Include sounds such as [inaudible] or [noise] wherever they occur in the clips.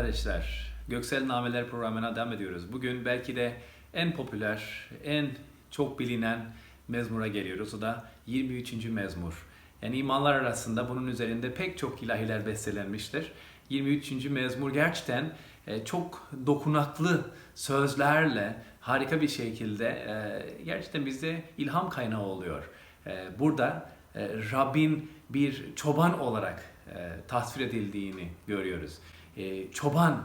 kardeşler, Göksel Nameler programına devam ediyoruz. Bugün belki de en popüler, en çok bilinen mezmura geliyoruz. O da 23. mezmur. Yani imanlar arasında bunun üzerinde pek çok ilahiler bestelenmiştir. 23. mezmur gerçekten e, çok dokunaklı sözlerle harika bir şekilde e, gerçekten bize ilham kaynağı oluyor. E, Burada Rabbin bir çoban olarak tasvir edildiğini görüyoruz. E, Çoban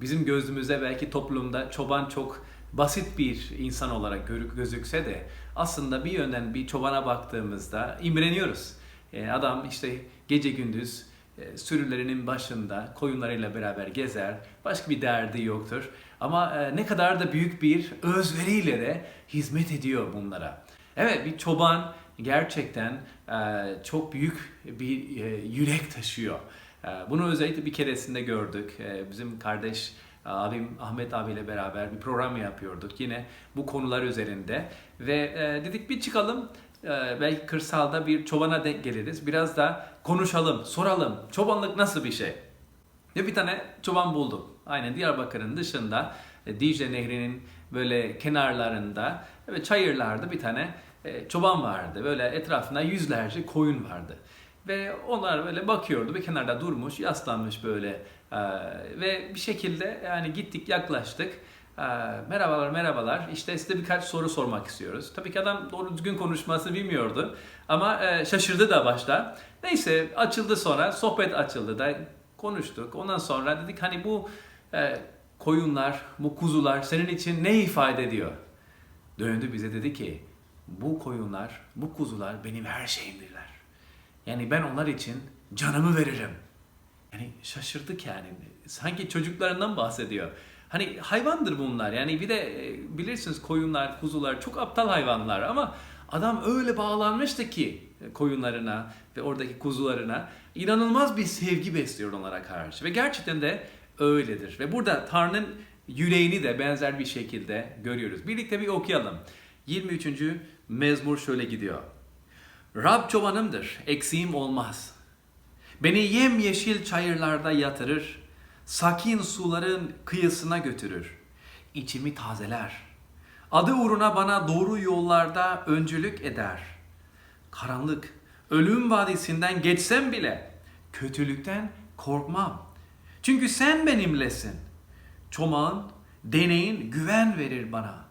bizim gözümüze belki toplumda çoban çok basit bir insan olarak gör- gözükse de aslında bir yönden bir çobana baktığımızda imreniyoruz. E, Adam işte gece gündüz e, sürülerinin başında koyunlarıyla beraber gezer. Başka bir derdi yoktur. Ama e, ne kadar da büyük bir özveriyle de hizmet ediyor bunlara. Evet bir çoban gerçekten e, çok büyük bir e, yürek taşıyor. E, Bunu özellikle bir keresinde gördük. E, Bizim kardeş abim Ahmet abiyle beraber bir program yapıyorduk yine bu konular üzerinde ve e, dedik bir çıkalım e, belki kırsalda bir çobana denk geliriz biraz da konuşalım soralım çobanlık nasıl bir şey ve bir tane çoban buldum. Aynen Diyarbakır'ın dışında e, Dicle Nehri'nin böyle kenarlarında ve çayırlarda bir tane çoban vardı. Böyle etrafında yüzlerce koyun vardı. Ve onlar böyle bakıyordu bir kenarda durmuş, yaslanmış böyle E, ve bir şekilde yani gittik yaklaştık. E, merhabalar merhabalar işte size birkaç soru sormak istiyoruz. Tabii ki adam doğru düzgün konuşmasını bilmiyordu ama e, şaşırdı da başta. Neyse açıldı sonra sohbet açıldı da konuştuk. Ondan sonra dedik hani bu e, koyunlar, bu kuzular senin için ne ifade ediyor? Döndü bize dedi ki bu koyunlar, bu kuzular benim her şeyimdirler. Yani ben onlar için canımı veririm. Yani şaşırdık yani. Sanki çocuklarından bahsediyor. Hani hayvandır bunlar. Yani bir de e, bilirsiniz koyunlar, kuzular çok aptal hayvanlar ama adam öyle bağlanmıştı ki e, koyunlarına ve oradaki kuzularına inanılmaz bir sevgi besliyor onlara karşı. Ve gerçekten de öyledir. Ve burada Tanrı'nın yüreğini de benzer bir şekilde görüyoruz. Birlikte bir okuyalım. 23. mezmur şöyle gidiyor. Rab çobanımdır, eksiğim olmaz. Beni yemyeşil çayırlarda yatırır, sakin suların kıyısına götürür. İçimi tazeler. Adı uğruna bana doğru yollarda öncülük eder. Karanlık, ölüm vadisinden geçsem bile kötülükten korkmam. Çünkü sen benimlesin. Çomağın, deneyin güven verir bana.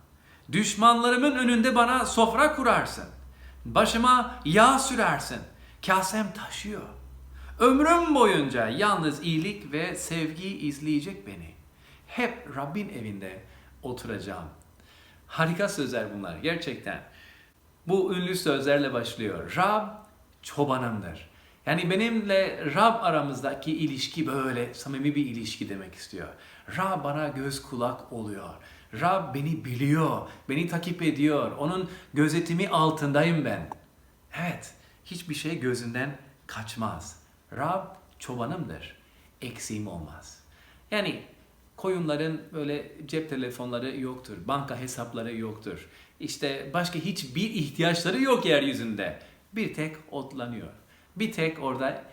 Düşmanlarımın önünde bana sofra kurarsın. Başıma yağ sürersin. Kasem taşıyor. Ömrüm boyunca yalnız iyilik ve sevgi izleyecek beni. Hep Rabbin evinde oturacağım. Harika sözler bunlar gerçekten. Bu ünlü sözlerle başlıyor. Rab çobanımdır. Yani benimle Rab aramızdaki ilişki böyle samimi bir ilişki demek istiyor. Rab bana göz kulak oluyor. Rab beni biliyor, beni takip ediyor. Onun gözetimi altındayım ben. Evet, hiçbir şey gözünden kaçmaz. Rab çobanımdır. Eksiğim olmaz. Yani koyunların böyle cep telefonları yoktur, banka hesapları yoktur. İşte başka hiçbir ihtiyaçları yok yeryüzünde. Bir tek otlanıyor. Bir tek orada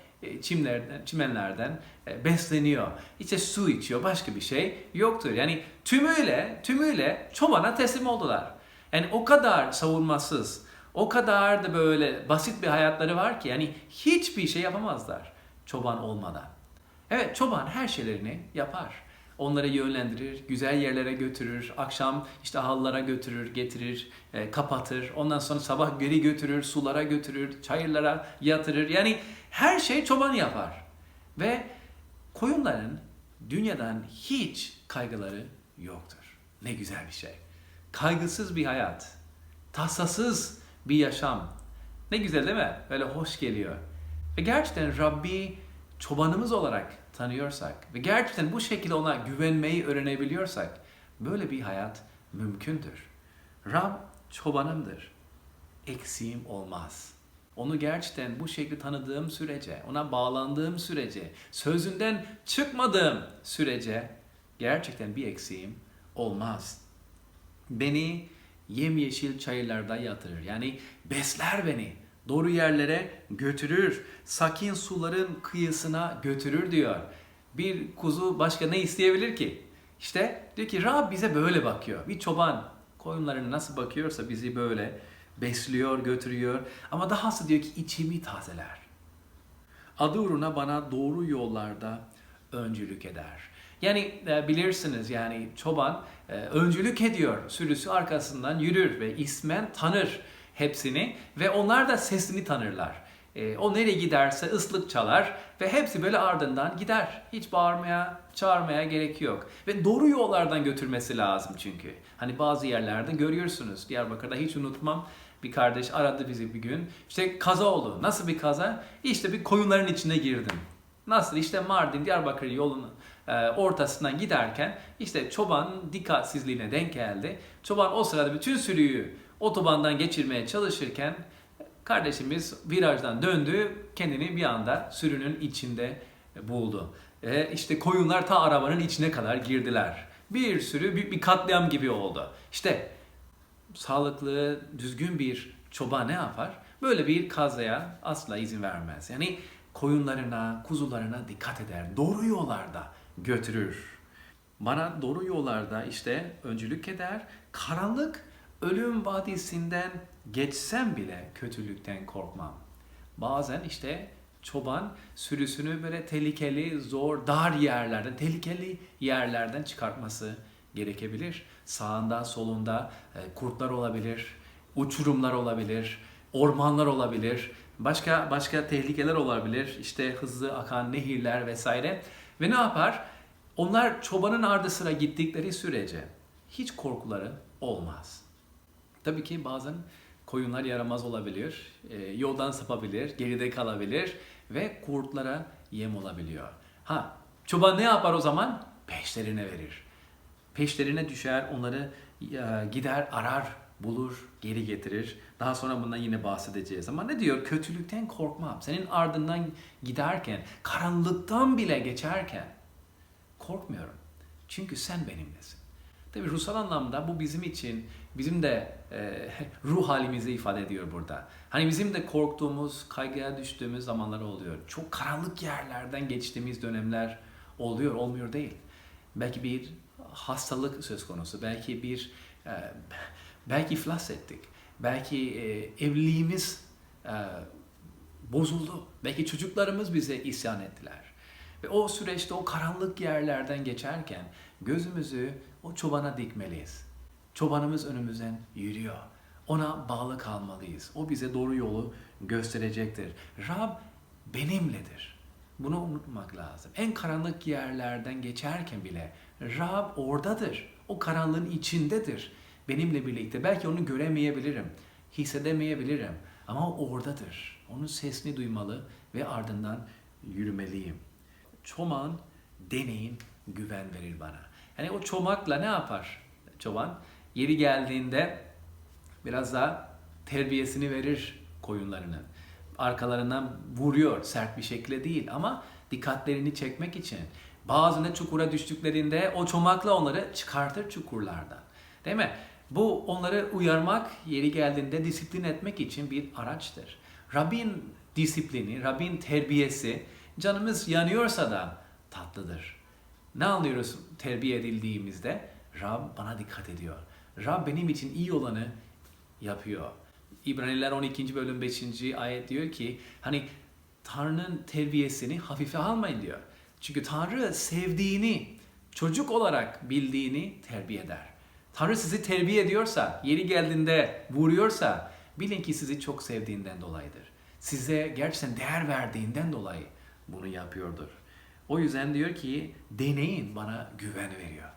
çimlerden, çimenlerden e, besleniyor. İşte su içiyor, başka bir şey yoktur. Yani tümüyle, tümüyle çobana teslim oldular. Yani o kadar savunmasız, o kadar da böyle basit bir hayatları var ki yani hiçbir şey yapamazlar çoban olmadan. Evet çoban her şeylerini yapar. Onları yönlendirir, güzel yerlere götürür, akşam işte hallara götürür, getirir, e, kapatır. Ondan sonra sabah geri götürür, sulara götürür, çayırlara yatırır. Yani her şey çoban yapar. Ve koyunların dünyadan hiç kaygıları yoktur. Ne güzel bir şey. Kaygısız bir hayat, tasasız bir yaşam. Ne güzel değil mi? Böyle hoş geliyor. Ve gerçekten Rabbi çobanımız olarak tanıyorsak ve gerçekten bu şekilde ona güvenmeyi öğrenebiliyorsak böyle bir hayat mümkündür. Rab çobanımdır. Eksiğim olmaz. Onu gerçekten bu şekilde tanıdığım sürece, ona bağlandığım sürece, sözünden çıkmadığım sürece gerçekten bir eksiğim olmaz. Beni yemyeşil çayırlarda yatırır. Yani besler beni. Doğru yerlere götürür. Sakin suların kıyısına götürür diyor. Bir kuzu başka ne isteyebilir ki? İşte diyor ki Rab bize böyle bakıyor. Bir çoban koyunlarına nasıl bakıyorsa bizi böyle besliyor, götürüyor. Ama dahası diyor ki içimi tazeler. Adı uğruna bana doğru yollarda öncülük eder. Yani e, bilirsiniz yani çoban e, öncülük ediyor. Sürüsü arkasından yürür ve ismen tanır hepsini ve onlar da sesini tanırlar. E, o nereye giderse ıslık çalar ve hepsi böyle ardından gider. Hiç bağırmaya, çağırmaya gerek yok. Ve doğru yollardan götürmesi lazım çünkü. Hani bazı yerlerde görüyorsunuz. Diyarbakır'da hiç unutmam. Bir kardeş aradı bizi bir gün. İşte kaza oldu. Nasıl bir kaza? İşte bir koyunların içine girdim. Nasıl? İşte Mardin Diyarbakır yolunun e, ortasından giderken işte çoban dikkatsizliğine denk geldi. Çoban o sırada bütün sürüyü otobandan geçirmeye çalışırken kardeşimiz virajdan döndü. Kendini bir anda sürünün içinde buldu. E, işte koyunlar ta arabanın içine kadar girdiler. Bir sürü bir, bir katliam gibi oldu. İşte sağlıklı, düzgün bir çoban ne yapar? Böyle bir kazaya asla izin vermez. Yani koyunlarına, kuzularına dikkat eder. Doğru yollarda götürür. Bana doğru yollarda işte öncülük eder. Karanlık ölüm vadisinden geçsem bile kötülükten korkmam. Bazen işte çoban sürüsünü böyle tehlikeli, zor, dar yerlerden, tehlikeli yerlerden çıkartması gerekebilir. Sağında, solunda e, kurtlar olabilir, uçurumlar olabilir, ormanlar olabilir, başka başka tehlikeler olabilir. İşte hızlı akan nehirler vesaire. Ve ne yapar? Onlar çobanın ardı sıra gittikleri sürece hiç korkuları olmaz. Tabii ki bazen koyunlar yaramaz olabilir, e, yoldan sapabilir, geride kalabilir ve kurtlara yem olabiliyor. Ha, çoban ne yapar o zaman? Peşlerine verir. Peşlerine düşer, onları e, gider, arar, bulur, geri getirir. Daha sonra bundan yine bahsedeceğiz. Ama ne diyor? Kötülükten korkmam. Senin ardından giderken, karanlıktan bile geçerken korkmuyorum. Çünkü sen benimlesin. Tabii ruhsal anlamda bu bizim için, bizim de e, [laughs] ruh halimizi ifade ediyor burada. Hani bizim de korktuğumuz, kaygıya düştüğümüz zamanlar oluyor. Çok karanlık yerlerden geçtiğimiz dönemler oluyor, olmuyor değil. Belki bir hastalık söz konusu, belki bir e, [laughs] belki iflas ettik, belki e, evliliğimiz e, bozuldu, belki çocuklarımız bize isyan ettiler. Ve o süreçte o karanlık yerlerden geçerken gözümüzü o çobana dikmeliyiz. Çobanımız önümüzden yürüyor. Ona bağlı kalmalıyız. O bize doğru yolu gösterecektir. Rab benimledir. Bunu unutmak lazım. En karanlık yerlerden geçerken bile Rab oradadır. O karanlığın içindedir. Benimle birlikte. Belki onu göremeyebilirim, hissedemeyebilirim. Ama o oradadır. Onun sesini duymalı ve ardından yürümeliyim. Çoban deneyin güven verir bana. Yani o çomakla ne yapar çoban? Yeri geldiğinde biraz daha terbiyesini verir koyunlarının. Arkalarından vuruyor sert bir şekilde değil ama dikkatlerini çekmek için. Bazılarında çukura düştüklerinde o çomakla onları çıkartır çukurlardan. Değil mi? Bu onları uyarmak, yeri geldiğinde disiplin etmek için bir araçtır. Rabbin disiplini, Rabbin terbiyesi canımız yanıyorsa da tatlıdır. Ne anlıyoruz terbiye edildiğimizde? Rab bana dikkat ediyor. Rab benim için iyi olanı yapıyor. İbraniler 12. bölüm 5. ayet diyor ki hani Tanrı'nın terbiyesini hafife almayın diyor. Çünkü Tanrı sevdiğini, çocuk olarak bildiğini terbiye eder. Tanrı sizi terbiye ediyorsa, yeri geldiğinde vuruyorsa bilin ki sizi çok sevdiğinden dolayıdır. Size gerçekten değer verdiğinden dolayı bunu yapıyordur. O yüzden diyor ki deneyin bana güven veriyor.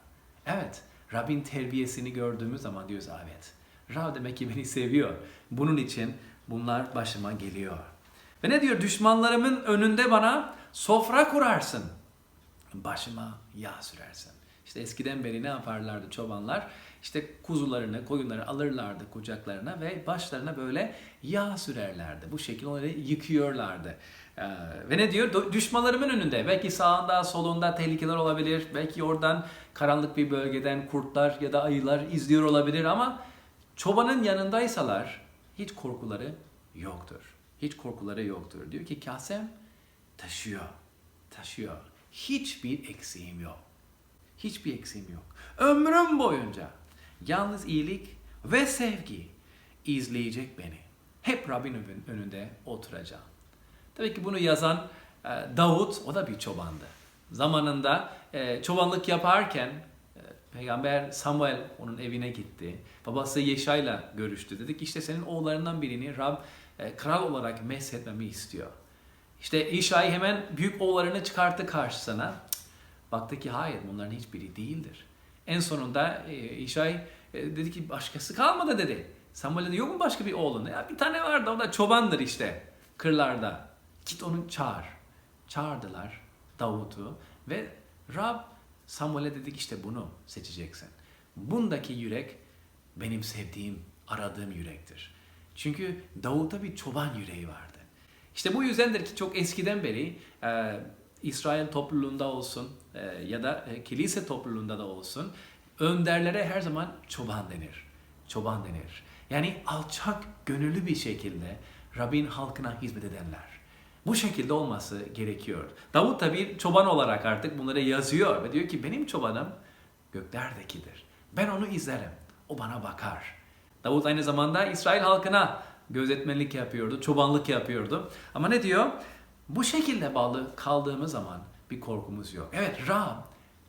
Evet, Rabbin terbiyesini gördüğümüz zaman diyoruz evet. Rab demek ki beni seviyor. Bunun için bunlar başıma geliyor. Ve ne diyor? Düşmanlarımın önünde bana sofra kurarsın. Başıma yağ sürersin. İşte eskiden beri ne yaparlardı çobanlar? İşte kuzularını, koyunları alırlardı kucaklarına ve başlarına böyle yağ sürerlerdi. Bu şekilde onları yıkıyorlardı. Ee, ve ne diyor? Düşmanlarımın önünde. Belki sağında, solunda tehlikeler olabilir. Belki oradan karanlık bir bölgeden kurtlar ya da ayılar izliyor olabilir ama çobanın yanındaysalar hiç korkuları yoktur. Hiç korkuları yoktur. Diyor ki kasem taşıyor. Taşıyor. hiçbir eksiğim yok. Hiçbir eksiğim yok. Ömrüm boyunca yalnız iyilik ve sevgi izleyecek beni. Hep Rabbin ön- önünde oturacağım. Tabii ki bunu yazan e, Davut, o da bir çobandı. Zamanında e, çobanlık yaparken e, Peygamber Samuel onun evine gitti. Babası Yeşay'la görüştü. Dedi ki işte senin oğullarından birini Rab kral olarak meshetmemi istiyor. İşte İşay hemen büyük oğullarını çıkarttı karşısına. Baktı ki hayır bunların hiçbiri değildir. En sonunda İşay e, dedi ki başkası kalmadı dedi. Samuel dedi yok mu başka bir oğlun? Ya bir tane vardı o da çobandır işte kırlarda. Git onu çağır. Çağırdılar Davut'u ve Rab Samuel'e dedik işte bunu seçeceksin. Bundaki yürek benim sevdiğim, aradığım yürektir. Çünkü Davut'a bir çoban yüreği vardı. İşte bu yüzdendir ki çok eskiden beri e, İsrail topluluğunda olsun e, ya da e, kilise topluluğunda da olsun önderlere her zaman çoban denir. Çoban denir. Yani alçak gönüllü bir şekilde Rabbin halkına hizmet edenler. Bu şekilde olması gerekiyor. Davut da bir çoban olarak artık bunları yazıyor ve diyor ki benim çobanım göklerdekidir. Ben onu izlerim. O bana bakar. Davut aynı zamanda İsrail halkına gözetmenlik yapıyordu, çobanlık yapıyordu. Ama ne diyor? Bu şekilde bağlı kaldığımız zaman bir korkumuz yok. Evet Rab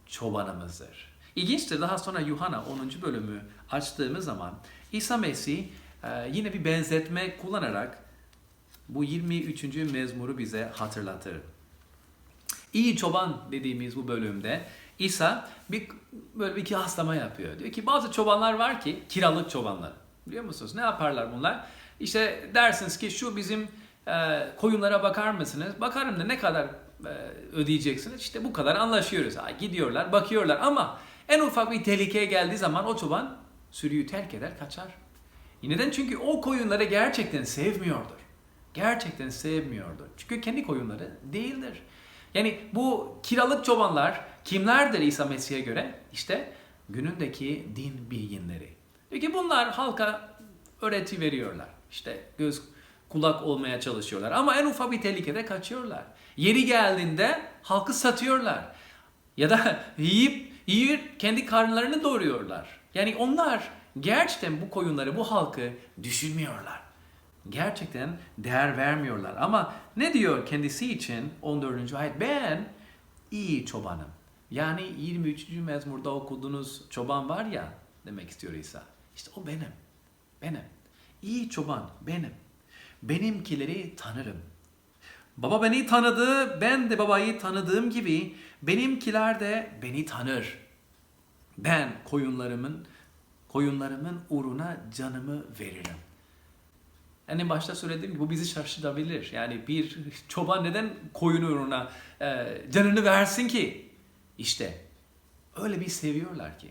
çobanımızdır. İlginçtir daha sonra Yuhanna 10. bölümü açtığımız zaman İsa Mesih e, yine bir benzetme kullanarak bu 23. mezmuru bize hatırlatır. İyi çoban dediğimiz bu bölümde İsa bir böyle bir kıyaslama yapıyor. Diyor ki bazı çobanlar var ki kiralık çobanlar. Biliyor musunuz? Ne yaparlar bunlar? İşte dersiniz ki şu bizim e, koyunlara bakar mısınız? Bakarım da ne kadar e, ödeyeceksiniz? İşte bu kadar anlaşıyoruz. Ha, gidiyorlar, bakıyorlar ama en ufak bir tehlikeye geldiği zaman o çoban sürüyü terk eder, kaçar. Neden? Çünkü o koyunları gerçekten sevmiyordur. Gerçekten sevmiyordur. Çünkü kendi koyunları değildir. Yani bu kiralık çobanlar kimlerdir İsa Mesih'e göre? İşte günündeki din bilginleri. Peki bunlar halka öğreti veriyorlar. İşte göz kulak olmaya çalışıyorlar. Ama en ufak bir tehlikede kaçıyorlar. Yeri geldiğinde halkı satıyorlar. Ya da [laughs] yiyip yiyip kendi karnlarını doyuruyorlar. Yani onlar gerçekten bu koyunları, bu halkı düşünmüyorlar. Gerçekten değer vermiyorlar. Ama ne diyor kendisi için 14. ayet? Ben iyi çobanım. Yani 23. mezmurda okuduğunuz çoban var ya demek istiyor İsa. İşte o benim. Benim. İyi çoban benim. Benimkileri tanırım. Baba beni tanıdı, ben de babayı tanıdığım gibi benimkiler de beni tanır. Ben koyunlarımın koyunlarımın uğruna canımı veririm. Yani başta söylediğim gibi bu bizi şaşırtabilir. Yani bir çoban neden koyun uğruna e, canını versin ki? İşte öyle bir seviyorlar ki.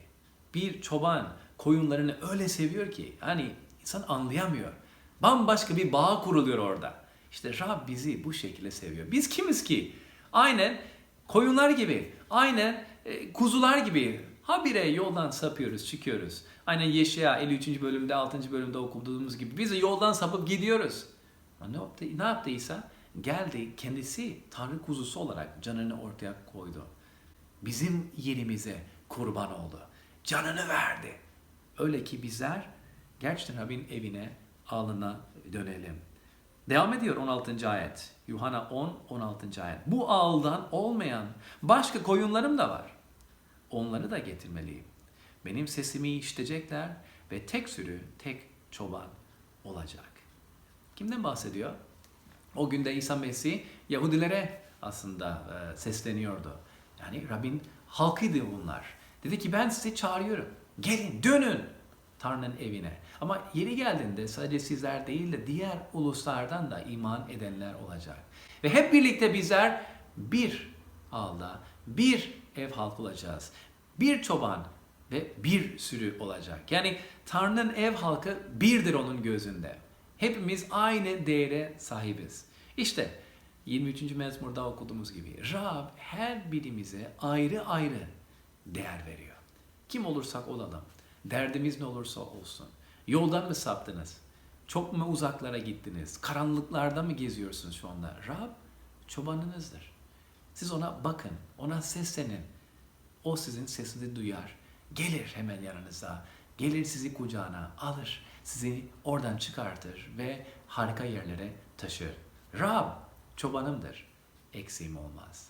Bir çoban koyunlarını öyle seviyor ki hani insan anlayamıyor. Bambaşka bir bağ kuruluyor orada. İşte Rab bizi bu şekilde seviyor. Biz kimiz ki? Aynen koyunlar gibi, aynen e, kuzular gibi habire yoldan sapıyoruz, çıkıyoruz. Aynen Yeşaya 53. bölümde, 6. bölümde okuduğumuz gibi biz de yoldan sapıp gidiyoruz. Ne yaptı, ne yaptı İsa? Geldi kendisi Tanrı kuzusu olarak canını ortaya koydu. Bizim yerimize kurban oldu. Canını verdi. Öyle ki bizler gerçekten Rabbin evine, alına dönelim. Devam ediyor 16. ayet. Yuhanna 10, 16. ayet. Bu ağıldan olmayan başka koyunlarım da var. Onları da getirmeliyim. Benim sesimi işitecekler ve tek sürü, tek çoban olacak. Kimden bahsediyor? O günde İsa Mesih Yahudilere aslında e, sesleniyordu. Yani Rabbin halkıydı bunlar. Dedi ki ben sizi çağırıyorum. Gelin, dönün Tanrı'nın evine. Ama yeri geldiğinde sadece sizler değil de diğer uluslardan da iman edenler olacak. Ve hep birlikte bizler bir ağda, bir ev halkı olacağız. Bir çoban ve bir sürü olacak. Yani Tanrı'nın ev halkı birdir onun gözünde. Hepimiz aynı değere sahibiz. İşte 23. mezmurda okuduğumuz gibi Rab her birimize ayrı ayrı değer veriyor. Kim olursak olalım, derdimiz ne olursa olsun. Yoldan mı saptınız? Çok mu uzaklara gittiniz? Karanlıklarda mı geziyorsunuz şu anda? Rab çobanınızdır. Siz ona bakın, ona seslenin. O sizin sesinizi duyar. Gelir hemen yanınıza. Gelir sizi kucağına alır. Sizi oradan çıkartır ve harika yerlere taşır. Rab çobanımdır. Eksiğim olmaz.